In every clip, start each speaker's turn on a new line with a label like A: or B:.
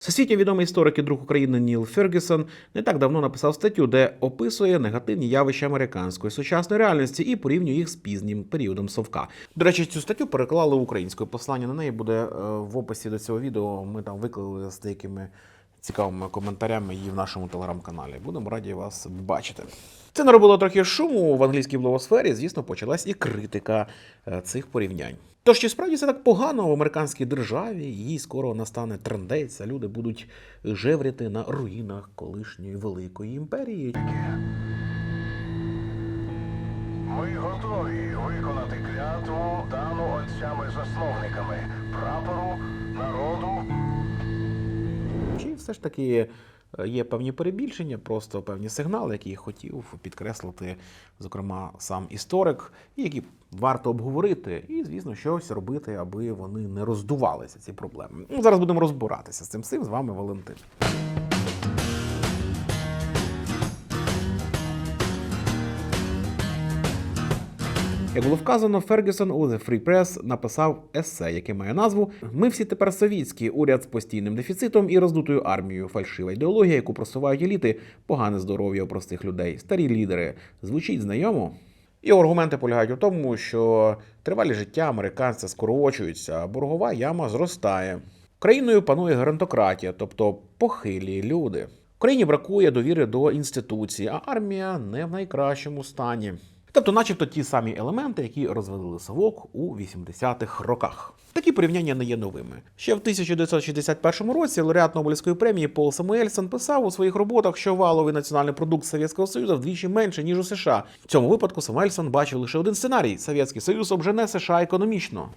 A: Всесвітньо відомий історик і друг України Ніл Фергюсон не так давно написав статтю, де описує негативні явища американської сучасної реальності і порівнює їх з пізнім періодом совка. До речі, цю статтю переклали українською. Послання на неї буде е, в описі до цього відео. Ми там виклали з деякими цікавими коментарями її в нашому телеграм-каналі. Будемо раді вас бачити. Це наробило трохи шуму в англійській блогосфері. Звісно, почалась і критика е, цих порівнянь. Тож чи справді це так погано в американській державі? Їй скоро настане трендець, а люди будуть жевріти на руїнах колишньої великої імперії.
B: Ми готові виконати клятву дану отцями-засновниками прапору, народу
A: Чи все ж таки є певні перебільшення, просто певні сигнали, які хотів підкреслити, зокрема, сам історик, які варто обговорити, і, звісно, щось робити, аби вони не роздувалися, ці проблеми. Ну, зараз будемо розбиратися з цим всім. З вами Валентин. Як було вказано, Фергюсон у The Free Press написав есе, яке має назву Ми всі тепер совітські, уряд з постійним дефіцитом і роздутою армією, фальшива ідеологія, яку просувають еліти, погане здоров'я у простих людей, старі лідери. Звучить знайомо. Його аргументи полягають у тому, що тривалі життя американця скорочуються, а боргова яма зростає. Країною панує геронтократія, тобто похилі люди. В країні бракує довіри до інституцій, а армія не в найкращому стані. Тобто, начебто, ті самі елементи, які розвалили совок у 80-х роках. Такі порівняння не є новими. Ще в 1961 році лауреат Нобелівської премії Пол Самуельсон писав у своїх роботах, що валовий національний продукт Совєтського Союзу вдвічі менше, ніж у США. В цьому випадку Самуельсон бачив лише один сценарій: Совєтський Союз обжене США економічно.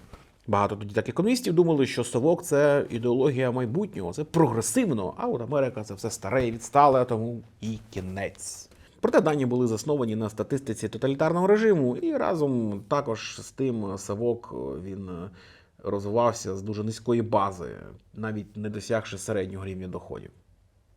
A: Багато тоді так економістів думали, що совок це ідеологія майбутнього, це прогресивно, а от Америка це все старе і відстале, тому і кінець. Проте дані були засновані на статистиці тоталітарного режиму, і разом також з тим Савок він е, розвивався з дуже низької бази, навіть не досягши середнього рівня доходів,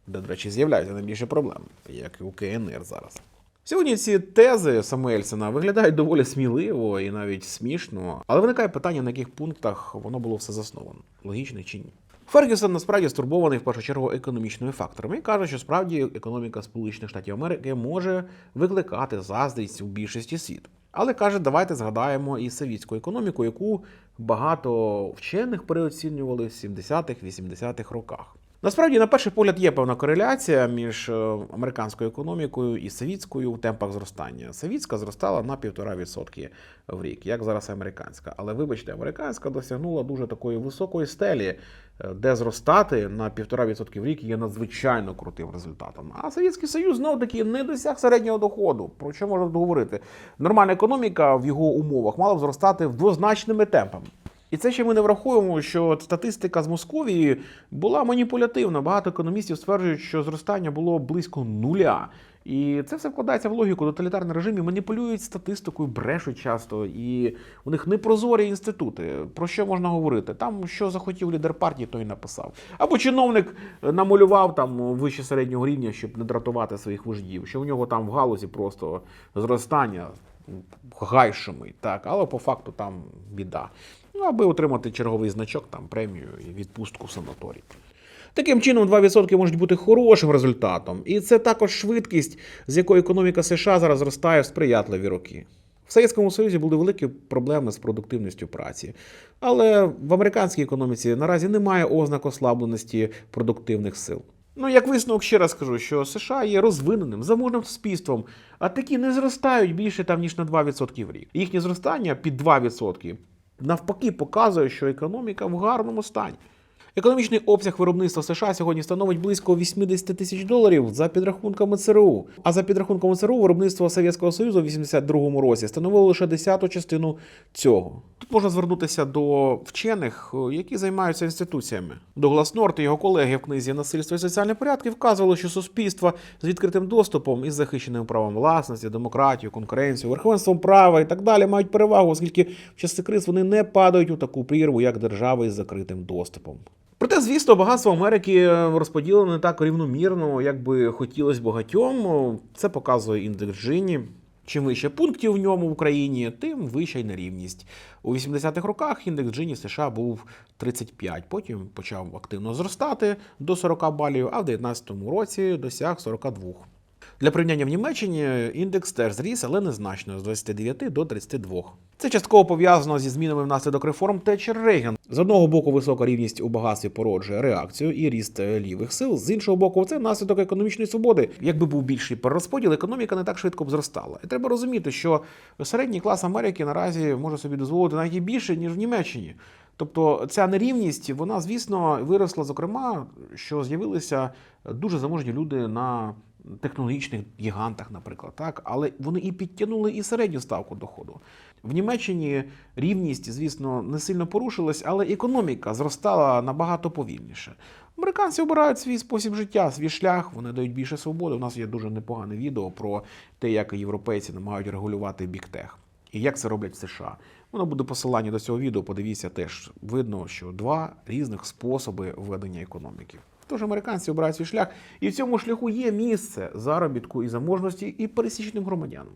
A: де, до речі, з'являються найбільше проблем, як і у КНР зараз. Сьогодні ці тези Самуельсена виглядають доволі сміливо і навіть смішно, але виникає питання, на яких пунктах воно було все засновано, логічно чи ні. Фергюсон насправді стурбований в першу чергу економічними факторами і каже, що справді економіка Сполучених Штатів Америки може викликати заздрість у більшості світу. Але каже, давайте згадаємо і совітську економіку, яку багато вчених переоцінювали в 70-х-80-х роках. Насправді, на перший погляд, є певна кореляція між е, американською економікою і совітською в темпах зростання. Совітська зростала на 1,5% в рік, як зараз американська. Але вибачте, американська досягнула дуже такої високої стелі, е, де зростати на 1,5% в рік є надзвичайно крутим результатом. А Совєтський Союз знов таки не досяг середнього доходу. Про що можна говорити? Нормальна економіка в його умовах мала б зростати двозначними темпами. І це ще ми не враховуємо, що статистика з Московії була маніпулятивна. Багато економістів стверджують, що зростання було близько нуля. І це все вкладається в логіку. Тоталітарні режимі маніпулюють статистикою, брешуть часто, і у них непрозорі інститути. Про що можна говорити? Там що захотів лідер партії, той написав. Або чиновник намалював там вище середнього рівня, щоб не дратувати своїх вождів, що у нього там в галузі просто зростання гайшими, так, але по факту там біда. Ну, аби отримати черговий значок, там премію і відпустку в санаторій. Таким чином, 2% можуть бути хорошим результатом, і це також швидкість, з якою економіка США зараз зростає в сприятливі роки. В Совєтському Союзі були великі проблеми з продуктивністю праці. Але в американській економіці наразі немає ознак ослабленості продуктивних сил. Ну, як висновок ще раз скажу, що США є розвиненим, заможним суспільством, а такі не зростають більше там, ніж на 2% в рік. Їхнє зростання під 2% навпаки показує, що економіка в гарному стані. Економічний обсяг виробництва США сьогодні становить близько 80 тисяч доларів за підрахунками ЦРУ. А за підрахунками ЦРУ виробництво Совєтського Союзу в 82-му році становило лише десяту частину цього. Тут можна звернутися до вчених, які займаються інституціями. Доглас Норт і його колеги в книзі Насильство і соціальні порядки вказували, що суспільства з відкритим доступом із захищеним правом власності, демократію, конкуренцію, верховенством права і так далі мають перевагу, оскільки в часи криз вони не падають у таку прірву, як держави із закритим доступом. Проте, звісно, багатство Америки розподілене не так рівномірно, як би хотілося багатьом. Це показує індекс Джині. Чим вище пунктів в ньому в Україні, тим вища й нерівність. У 80-х роках індекс Джині США був 35, потім почав активно зростати до 40 балів, а в 2019 році досяг 42. Для порівняння в Німеччині індекс теж зріс, але незначно з 29 до 32. Це частково пов'язано зі змінами внаслідок реформ Тетчер Рейган. З одного боку, висока рівність у багатстві породжує реакцію і ріст е, лівих сил. З іншого боку, це наслідок економічної свободи. Якби був більший перерозподіл, економіка не так швидко б зростала. І треба розуміти, що середній клас Америки наразі може собі дозволити навіть більше ніж в Німеччині. Тобто ця нерівність, вона, звісно, виросла, зокрема, що з'явилися дуже заможні люди на технологічних гігантах, наприклад, так, але вони і підтягнули і середню ставку доходу. В Німеччині рівність, звісно, не сильно порушилась, але економіка зростала набагато повільніше. Американці обирають свій спосіб життя, свій шлях, вони дають більше свободи. У нас є дуже непогане відео про те, як європейці намагають регулювати біктех. І як це роблять в США. Воно буде посилання до цього відео. Подивіться теж. Видно, що два різних способи ведення економіки. Тож американці обирають свій шлях, і в цьому шляху є місце заробітку і заможності і пересічним громадянам.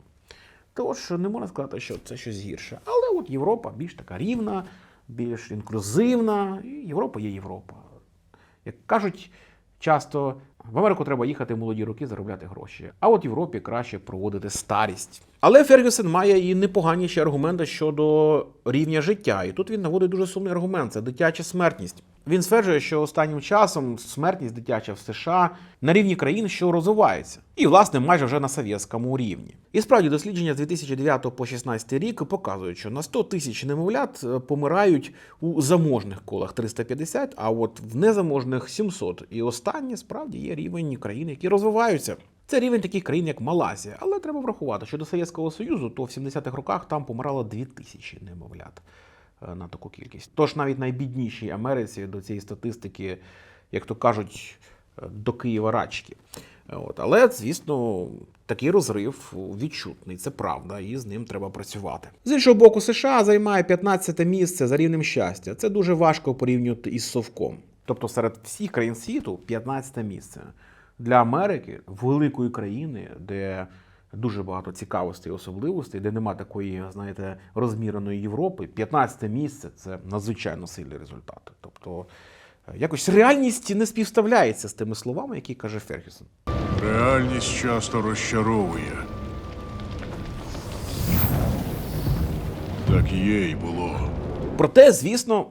A: Тож не можна сказати, що це щось гірше. Але от Європа більш така рівна, більш інклюзивна, і Європа є Європа. Як кажуть часто, в Америку треба їхати в молоді роки заробляти гроші, а от в Європі краще проводити старість. Але Фергюсен має і непоганіші аргументи щодо рівня життя. І тут він наводить дуже сумний аргумент: це дитяча смертність. Він стверджує, що останнім часом смертність дитяча в США на рівні країн, що розвиваються, і власне майже вже на совєтському рівні. І справді дослідження з 2009 по 2016 рік показують, що на 100 тисяч немовлят е, помирають у заможних колах 350, а от в незаможних 700. І останнє справді є рівень країн, які розвиваються. Це рівень таких країн, як Малайзія. Але треба врахувати, що до Совєтського Союзу, то в 70-х роках там помирало 2 тисячі немовлят е, на таку кількість. Тож навіть найбіднішій Америці до цієї статистики, як то кажуть, е, до Києва рачки. От. Але, звісно, такий розрив відчутний, це правда, і з ним треба працювати. З іншого боку, США займає 15 місце за рівнем щастя. Це дуже важко порівнювати із совком. Тобто серед всіх країн світу 15 місце. Для Америки, великої країни, де дуже багато цікавостей і особливостей, де нема такої, знаєте, розміреної Європи, 15 місце це надзвичайно сильний результат. Тобто е, якось реальність не співставляється з тими словами, які каже Фергюсон.
C: Реальність часто розчаровує. Так є й було.
A: Проте, звісно,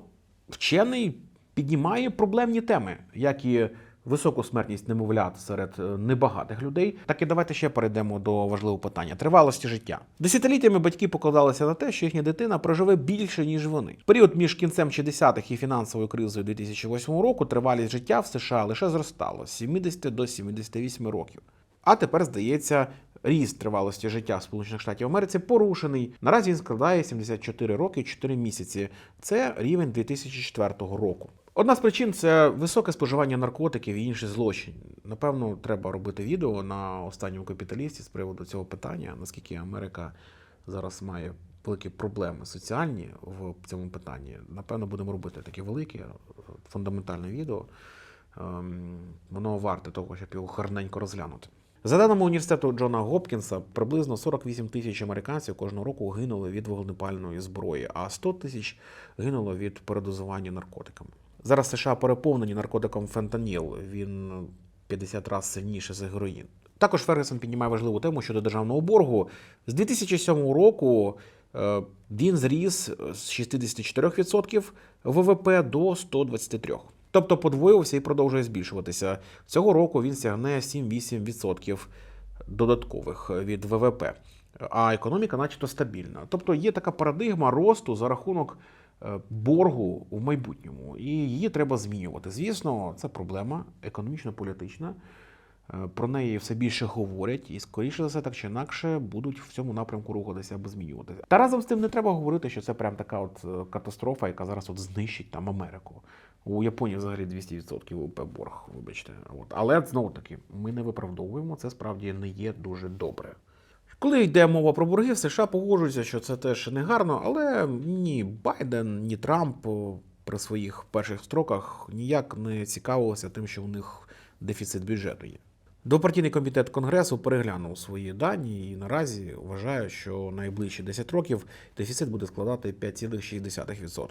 A: вчений піднімає проблемні теми, як і високу смертність немовлят серед е, небагатих людей. Так і давайте ще перейдемо до важливого питання тривалості життя. Десятиліттями батьки покладалися на те, що їхня дитина проживе більше ніж вони. Період між кінцем 60-х і фінансовою кризою 2008 року тривалість життя в США лише зростала з 70 до 78 років. А тепер, здається, ріст тривалості життя Сполучених Штатів Америці порушений. Наразі він складає 74 роки і 4 місяці. Це рівень 2004 року. Одна з причин це високе споживання наркотиків і інші злочини. Напевно, треба робити відео на останньому капіталісті з приводу цього питання, наскільки Америка зараз має великі проблеми соціальні в цьому питанні. Напевно, будемо робити таке велике, е, фундаментальне відео. Ем, Воно варте того, щоб його гарненько розглянути. За даними університету Джона Гопкінса, приблизно 48 тисяч американців кожного року гинули від вогнепальної зброї, а 100 тисяч гинуло від передозування наркотиками. Зараз США переповнені наркотиком фентаніл. Він 50 разів сильніше за героїн. Також Фергюсон піднімає важливу тему щодо державного боргу. З 2007 року е, він зріс з 64% ВВП до 123%. Тобто подвоївся і продовжує збільшуватися. Цього року він сягне 7-8% додаткових від ВВП. А економіка, начебто, стабільна. Тобто є така парадигма росту за рахунок боргу в майбутньому, і її треба змінювати. Звісно, це проблема економічно-політична. Е, Про неї все більше говорять, і скоріше за все, так чи інакше будуть в цьому напрямку рухатися або змінюватися. Та разом з тим не треба говорити, що це прям така от е, катастрофа, яка зараз от знищить там Америку. У Японії взагалі 200% ВВП борг, вибачте. От. Але знову таки, ми не виправдовуємо, це справді не є дуже добре. Коли йде мова про борги, в США погоджуються, що це теж не гарно, але ні Байден, ні Трамп при своїх перших строках ніяк не цікавилися тим, що у них дефіцит бюджету є. Допартійний комітет Конгресу переглянув свої дані і наразі вважає, що найближчі 10 років дефіцит буде складати 5,6%.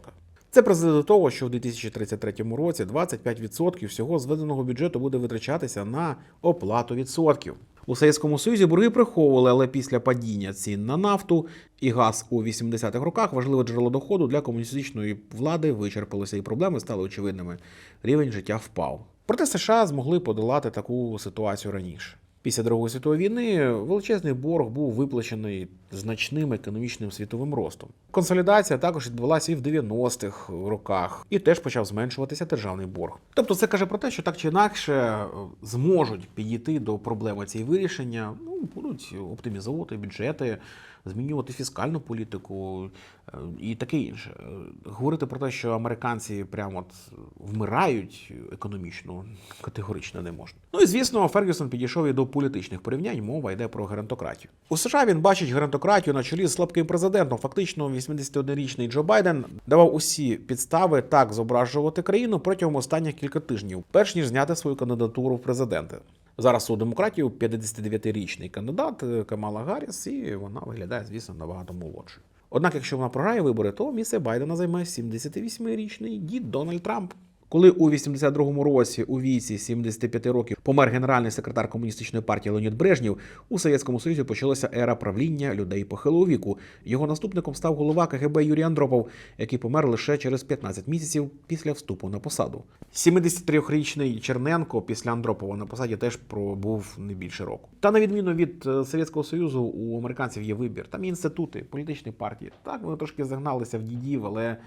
A: Це призведе до того, що в 2033 році 25% всього зведеного бюджету буде витрачатися на оплату відсотків. У Совєтському Союзі борги приховували, але після падіння цін на нафту і газ у 80-х роках важливе джерело доходу для комуністичної влади вичерпалося, і проблеми стали очевидними. Рівень життя впав. Проте США змогли подолати таку ситуацію раніше. Після Другої світової війни величезний борг був виплачений значним економічним світовим ростом. Консолідація також відбулася і в 90-х роках, і теж почав зменшуватися державний борг. Тобто, це каже про те, що так чи інакше е, зможуть підійти до проблеми цієї вирішення. Ну будуть оптимізовувати бюджети, змінювати фіскальну політику е, і таке інше. Е, Говорити про те, що американці прямо от вмирають економічно, категорично не можна. Ну і звісно, Фергюсон підійшов і до політичних порівнянь. Мова йде про геронтократію. У США він бачить геронтократію на чолі з слабким президентом. Фактично, 81-річний Джо Байден давав усі підстави так зображувати країну протягом останніх кілька тижнів, перш ніж зняти свою кандидатуру в президенти. Зараз у демократію 59-річний кандидат е, Камала Гарріс, і вона виглядає, звісно, набагато молодшою. Однак, якщо вона програє вибори, то місце Байдена займе 78-річний дід Дональд Трамп. Коли у 82-му році у віці 75 років помер генеральний секретар комуністичної партії Леонід Брежнєв, у Совєтському Союзі почалася ера правління людей похилого віку. Його наступником став голова КГБ Юрій Андропов, який помер лише через 15 місяців після вступу на посаду. 73-річний Черненко після Андропова на посаді теж пробув не більше року. Та на відміну від е, Совєтського Союзу, у американців є вибір. Там є інститути, політичні партії. Так вони трошки загналися в дідів, але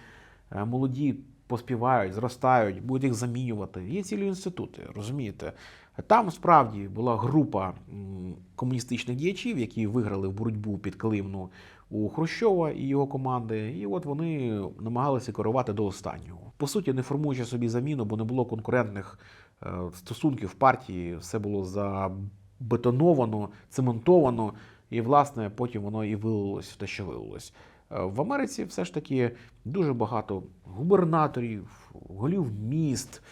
A: молоді поспівають, зростають, будуть їх замінювати. Є цілі інститути, розумієте? Там справді була група комуністичних діячів, які виграли в боротьбу під Килимну у Хрущова і його команди, і от вони намагалися керувати до останнього. По суті, не формуючи собі заміну, бо не було конкурентних е, стосунків в партії, все було забетоновано, цементовано, і власне потім воно і вилилось те, що вилилось. Е, В Америці все ж таки дуже багато губернаторів, голів міст,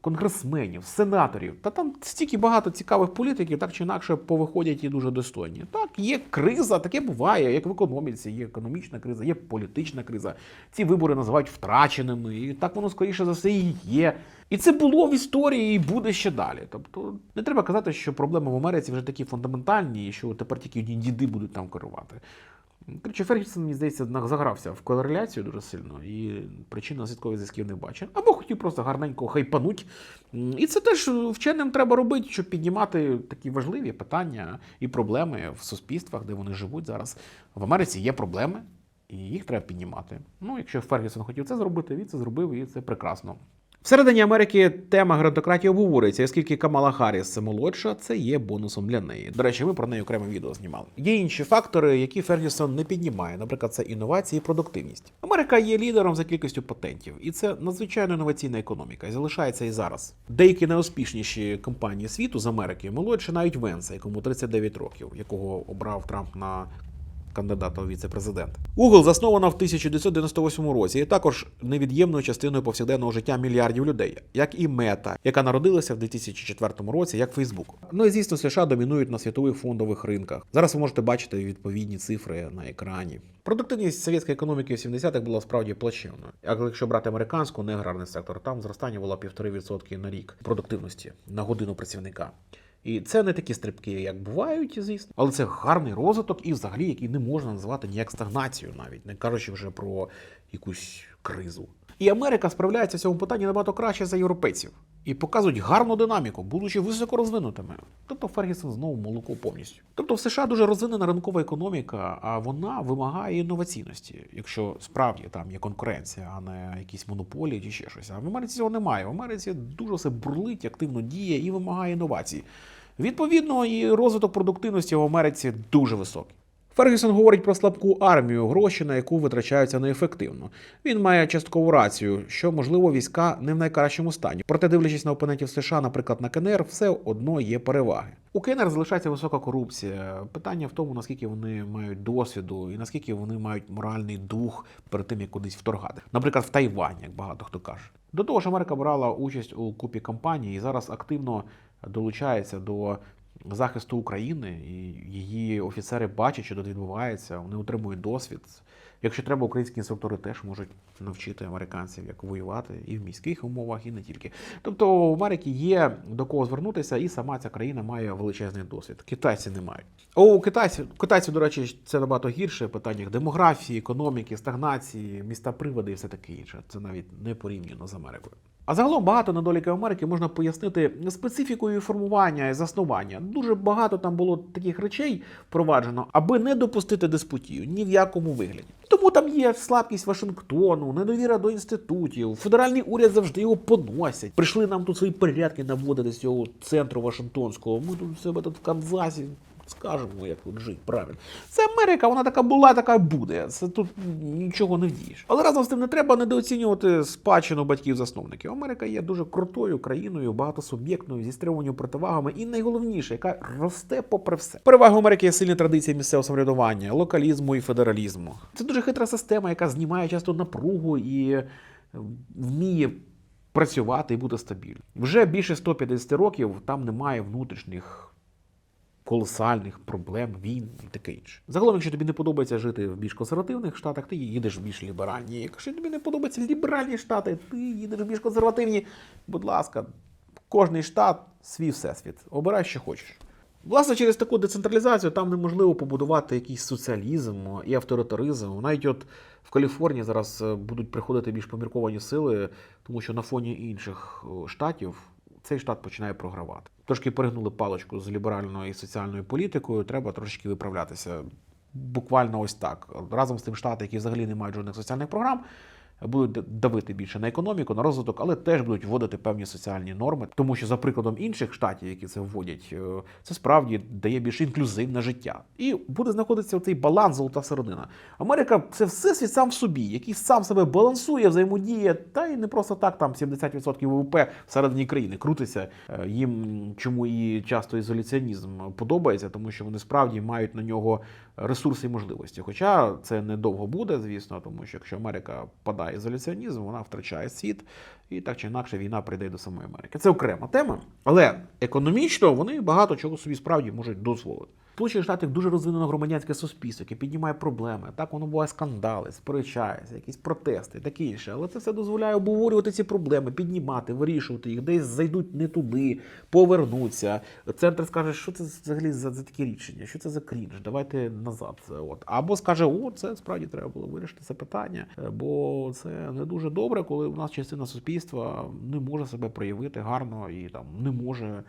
A: конгресменів, сенаторів. Та там стільки багато цікавих політиків, так чи інакше повиходять і дуже достойні. Так, є криза, таке буває, як в економіці, є економічна криза, є політична криза. Ці вибори називають втраченими, і так воно скоріше за все і є. І це було в історії і буде ще далі. Тобто не треба казати, що проблеми в Америці вже такі фундаментальні, і що тепер тільки діди будуть там керувати. Коротше, Фергюсон, мені здається, загрався в кореляцію дуже сильно і причинно-наслідкових зв'язків не бачив. Або хотів просто гарненько хайпануть. І це теж вченим треба робити, щоб піднімати такі важливі питання і проблеми в суспільствах, де вони живуть зараз. В Америці є проблеми, і їх треба піднімати. Ну, якщо Фергюсон хотів це зробити, він це зробив, і це прекрасно. Всередині Америки тема геронтократії обговорюється, оскільки Камала Харріс молодша, це є бонусом для неї. До речі, ми про неї окреме відео знімали. Є інші фактори, які Фергюсон не піднімає. Наприклад, це інновації і продуктивність. Америка є лідером за кількістю патентів, і це надзвичайно інноваційна економіка, і залишається і зараз. Деякі найуспішніші компанії світу з Америки молодші навіть Венса, якому 39 років, якого обрав Трамп на кандидата у віце-президента. Google заснована в 1998 році і також невід'ємною частиною повсякденного життя мільярдів людей, як і Мета, яка народилася в 2004 році, як Facebook. Ну і звісно, США домінують на світових фондових ринках. Зараз ви можете бачити відповідні цифри на екрані. Продуктивність совєтської економіки в 70-х була справді плачевною. Якщо брати американську, не аграрний сектор, там зростання було 1,5% на рік продуктивності на годину працівника. І це не такі стрибки, як бувають, звісно, але це гарний розвиток і взагалі, який не можна називати ніяк стагнацією, навіть не кажучи вже про якусь кризу. І Америка справляється в цьому питанні набагато краще за європейців і показують гарну динаміку, будучи високо розвинутими. Тобто Фергюсон знову молоко повністю. Тобто в США дуже розвинена ринкова економіка, а вона вимагає інноваційності, якщо справді там є конкуренція, а не якісь монополії чи ще щось. А в Америці цього немає. В Америці дуже все бурлить, активно діє і вимагає інновацій. Відповідно, і розвиток продуктивності в Америці дуже високий. Фергюсон говорить про слабку армію, гроші на яку витрачаються неефективно. Він має часткову рацію, що можливо війська не в найкращому стані. Проте, дивлячись на опонентів США, наприклад, на КНР, все одно є переваги. У КНР залишається висока корупція. Питання в тому, наскільки вони мають досвіду і наскільки вони мають моральний дух перед тим, як кудись вторгати. Наприклад, в Тайвань, як багато хто каже. До того ж, Америка брала участь у купі кампаній і зараз активно долучається до захисту України, і її офіцери бачать, що тут відбувається, вони отримують досвід. Якщо треба, українські інструктори теж можуть навчити американців, як воювати і в міських умовах, і не тільки. Тобто в Америці є до кого звернутися, і сама ця країна має величезний досвід. Китайці не мають. О, китайці, китайці, до речі, це набагато гірше питаннях демографії, економіки, стагнації, міста приводи і все таке інше. Це навіть не порівняно з Америкою. А загалом багато недоліків Америки можна пояснити специфікою формування і заснування. Дуже багато там було таких речей впроваджено, аби не допустити диспутію ні в якому вигляді. Тому там є слабкість Вашингтону, недовіра до інститутів. Федеральний уряд завжди його поносять. Прийшли нам тут свої порядки наводити з цього центру Вашингтонського. Ми тут себе тут в Канзасі. Скажемо, як тут жити правильно. Це Америка, вона така була, така буде. Це тут нічого не вдієш. Але разом з тим не треба недооцінювати спадщину батьків-засновників. Америка є дуже крутою країною, багатосуб'єктною, зі стримуванням противагами, і найголовніше, яка росте попри все. Перевага Америки є сильні традиції місцевого самоврядування, локалізму і федералізму. Це дуже хитра система, яка знімає часто напругу і е, вміє працювати і бути стабільною. Вже більше 150 років там немає внутрішніх колосальних проблем, війн і таке інше. Загалом, якщо тобі не подобається жити в більш консервативних штатах, ти їдеш в більш ліберальні. Якщо тобі не подобаються ліберальні штати, ти їдеш в більш консервативні. Будь ласка, кожний штат свій всесвіт. Обирай, що хочеш. Власне, через таку децентралізацію там неможливо побудувати якийсь соціалізм і авторитаризм. Навіть от в Каліфорнії зараз е, будуть приходити більш помірковані сили, тому що на фоні інших е, штатів цей штат починає програвати. Трошки перегнули паличку з ліберальною і соціальною політикою, треба трошки виправлятися. Буквально ось так. Разом з тим штати, які взагалі не мають жодних соціальних програм, будуть давити більше на економіку, на розвиток, але теж будуть вводити певні соціальні норми, тому що за прикладом інших штатів, які це вводять, е, це справді дає більш інклюзивне життя. І буде знаходитися цей баланс золота середина. Америка це всесвіт сам в собі, який сам себе балансує, взаємодіє, та й не просто так там 70% ВВП всередині країни крутиться. Е, Їм чому і часто ізоляціонізм подобається, тому що вони справді мають на нього ресурси і можливості. Хоча це недовго буде, звісно, тому що якщо Америка падає ізоляціонізм, вона втрачає світ, і так чи інакше війна прийде до самої Америки. Це окрема тема, але економічно вони багато чого собі справді можуть дозволити. Сполучених Штатах дуже розвинено громадянське суспільство, яке піднімає проблеми. Так воно буває скандали, сперечається, якісь протести, таке інше. Але це все дозволяє обговорювати ці проблеми, піднімати, вирішувати їх, десь зайдуть не туди, повернуться. Центр скаже, що це взагалі за, за такі рішення, що це за крінж, давайте назад. От. Або скаже, о, це справді треба було вирішити це питання, бо це не дуже добре, коли у нас частина суспільства не може себе проявити гарно і там не може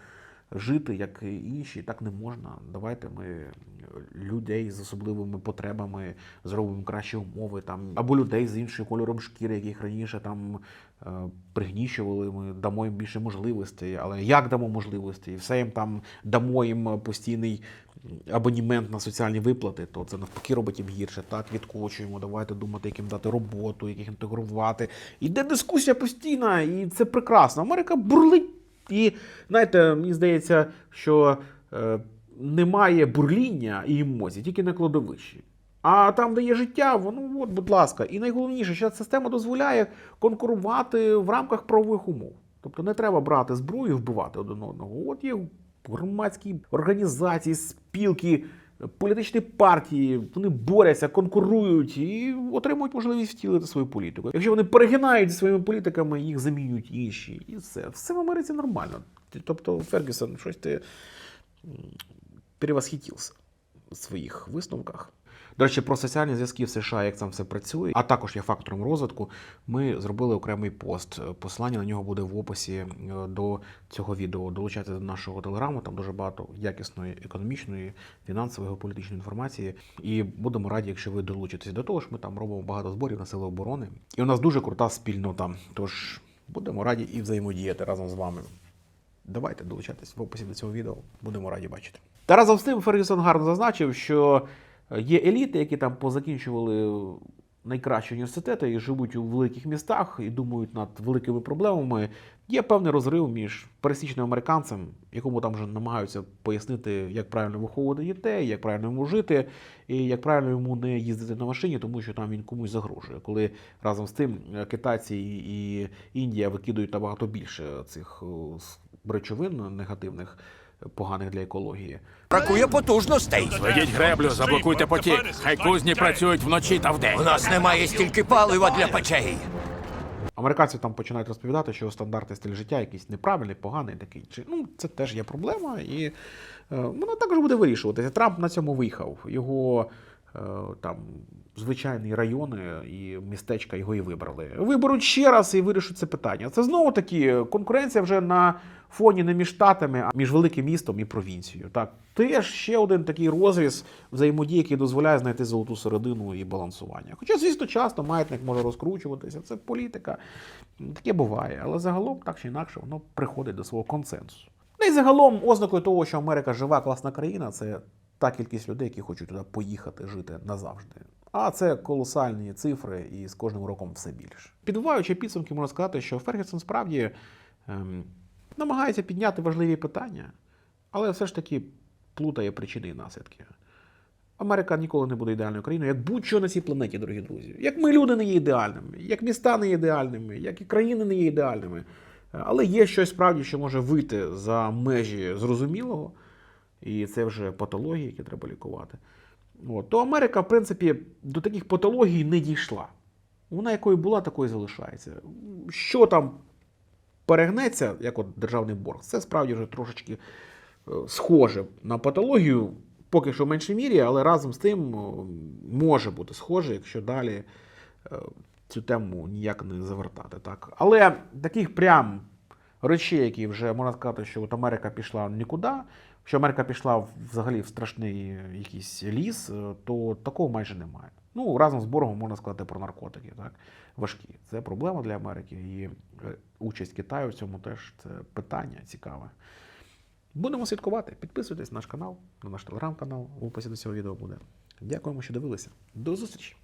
A: жити, як і інші, так не можна. Давайте ми людей з особливими потребами зробимо кращі умови, там або людей з іншим кольором шкіри, яких раніше там е, пригнічували. Ми дамо їм більше можливостей. Але як дамо можливості? Все їм там дамо їм постійний абонімент на соціальні виплати, то це навпаки робить їм гірше. Так відкочуємо. Давайте думати, як їм дати роботу, як їх інтегрувати. Іде дискусія постійна, і це прекрасно. Америка бурлить. І знаєте, мені здається, що е, немає бурління і емоцій, тільки на кладовищі. А там, де є життя, воно от, будь ласка. І найголовніше, що система дозволяє конкурувати в рамках правових умов. Тобто не треба брати зброю і вбивати один одного. От є громадські організації, спілки, політичні партії, вони борються, конкурують і отримують можливість втілити свою політику. Якщо вони перегинають зі своїми політиками, їх замінюють інші. І все. Все в Америці нормально. Тобто, Фергюсон, щось ти перевосхитився в своїх висновках. До речі, про соціальні зв'язки в США, як там все працює, а також є фактором розвитку. Ми зробили окремий пост. Посилання на нього буде в описі е, до цього відео. Долучайтеся до нашого телеграму. Там дуже багато якісної економічної, фінансової, геополітичної інформації. І будемо раді, якщо ви долучитесь до того, що ми там робимо багато зборів на сили оборони. І у нас дуже крута спільнота. Тож будемо раді і взаємодіяти разом з вами. Давайте долучайтесь в описі до цього відео. Будемо раді бачити. Та разом з тим Фергюсон гарно зазначив, що є еліти, які там позакінчували найкращі університети і живуть у великих містах і думають над великими проблемами, є певний розрив між пересічним американцем, якому там вже намагаються пояснити, як правильно виховувати дітей, як правильно йому жити, і як правильно йому не їздити на машині, тому що там він комусь загрожує. Коли разом з тим е, китайці і Індія викидують набагато більше цих о, речовин негативних, е, поганих для екології.
D: Бракує потужностей.
E: Ведіть греблю, заблокуйте потік. Хай кузні працюють вночі та вдень.
D: У нас немає стільки палива для печей.
A: Американці там починають розповідати, що стандарти стиль життя якийсь неправильний, поганий такий. Чи ну це теж є проблема, і е, вона також буде вирішуватися. Трамп на цьому виїхав. Його е, там звичайні райони і містечка його і вибрали. Виберуть ще раз і вирішать це питання. Це знову таки конкуренція вже на фоні не між штатами, а між великим містом і провінцією. Так, теж ще один такий розріз взаємодії, який дозволяє знайти золоту середину і балансування. Хоча, звісно, часто маятник може розкручуватися, це політика. Таке буває, але загалом, так чи інакше, воно приходить до свого консенсусу. Ну і загалом ознакою того, що Америка жива, класна країна, це та кількість людей, які хочуть туди поїхати жити назавжди. А це колосальні цифри, і з кожним роком все більше. Підбиваючи підсумки, можна сказати, що Фергюсон справді ем, намагається підняти важливі питання, але все ж таки плутає причини і наслідки. Америка ніколи не буде ідеальною країною, як будь-що на цій планеті, дорогі друзі. Як ми люди не є ідеальними, як міста не є ідеальними, як і країни не є ідеальними. Але є щось справді, що може вийти за межі зрозумілого, і це вже патології, які треба лікувати. От. То Америка, в принципі, до таких патологій не дійшла. Вона якою була, такою залишається. Що там перегнеться, як от державний борг, це справді вже трошечки е, схоже на патологію, поки що в меншій мірі, але разом з тим може бути схоже, якщо далі е, цю тему ніяк не завертати. Так? Але таких прям речей, які вже можна сказати, що от Америка пішла нікуди, що Америка пішла взагалі в страшний е, якийсь ліс, е, то такого майже немає. Ну, разом з боргом можна сказати про наркотики, так? Важкі. Це проблема для Америки. І е, участь Китаю в цьому теж це питання цікаве. Будемо слідкувати. Підписуйтесь на наш канал, на наш телеграм-канал. В описі до цього відео буде. Дякуємо, що дивилися. До зустрічі!